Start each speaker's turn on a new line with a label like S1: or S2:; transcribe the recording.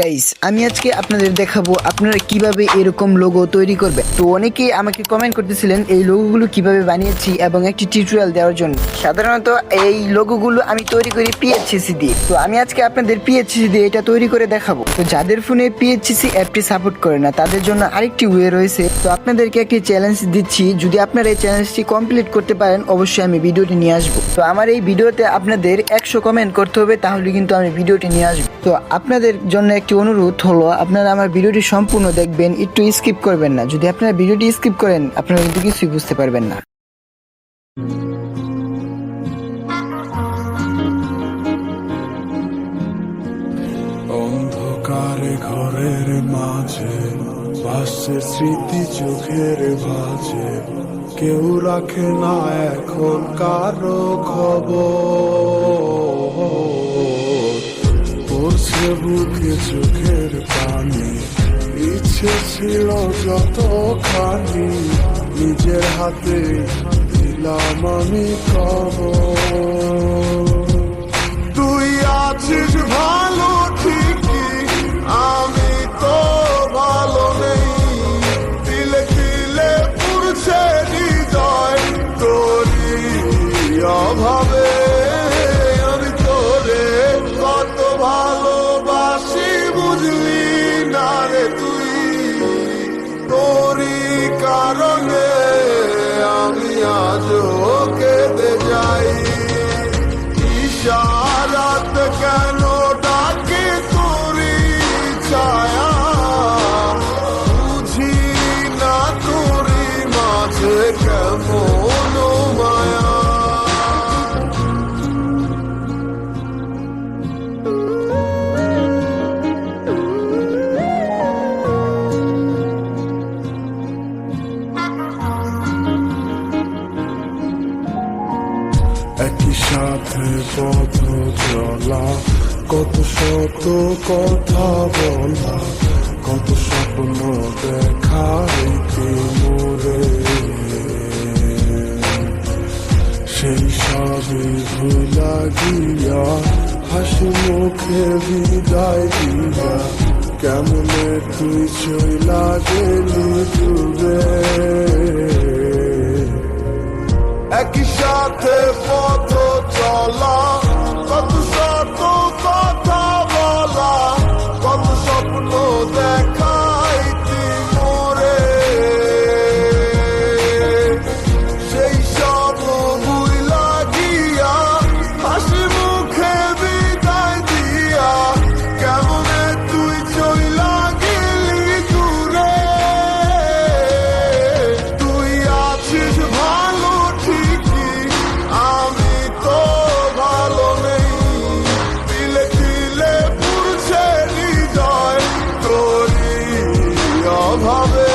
S1: Guys আমি আজকে আপনাদের দেখাবো আপনারা কীভাবে এরকম লোগো তৈরি করবে। তো অনেকেই আমাকে কমেন্ট করতেছিলেন, এই লোগোগুলো কীভাবে বানিয়েছি এবং একটি টিউটোরিয়াল দেওয়ার জন্য? সাধারণত এই লোগোগুলো আমি তৈরি করি পিএইচসি দিয়ে। তো আমি আজকে আপনাদের পিএইচসি দিয়ে এটা তৈরি করে দেখাবো। তো যাদের ফোনে পিএইচসি অ্যাপটি সাপোর্ট করে না, তাদের জন্য আরেকটি ওয়ে রয়েছে। তো আপনাদেরকে একটি চ্যালেঞ্জ দিচ্ছি, যদি আপনারা এই চ্যালেঞ্জটি কমপ্লিট করতে পারেন, অবশ্যই আমি ভিডিওটি নিয়ে আসব। তো আমার এই ভিডিওতে আপনাদের একশো কমেন্ট করতে হবে, তাহলে কিন্তু আমি ভিডিওটি নিয়ে আসব। তো আপনাদের জন্য একটি অনুরোধ হলো, আপনারা আমার ভিডিওটি সম্পূর্ণ দেখবেন, একটু স্কিপ করবেন না। যদি আপনারা ভিডিওটি স্কিপ করেন, আপনারা কিন্তু কিছুই বুঝতে পারবেন না।
S2: অন্ধকারে ঘরের মাঝে ভাসছে স্মৃতি চোখের ভাজে কেউ রাখে না এখন কারও খবর। পড়ছে বুকে চোখের পানি। ইচ্ছে ছিল যতখানি নিজের হাতে দিলাম আমি খবর কারণে আমি আজও কেঁদে যাই। ইশারাত কেন ডাকে তোরি ছায়া? বুঝি না তোরি মাঝে কেমন একই সাথে পথ চলা কত শত কথা বলা, কত স্বপ্ন দেখা মোরে। সেই সবই ভুলা গিয়া, হাসি মুখে বিদায় দিয়া, কেমনে তুই চইলা গেলি দূরে একই সাথে পথ চলা কত Harvey.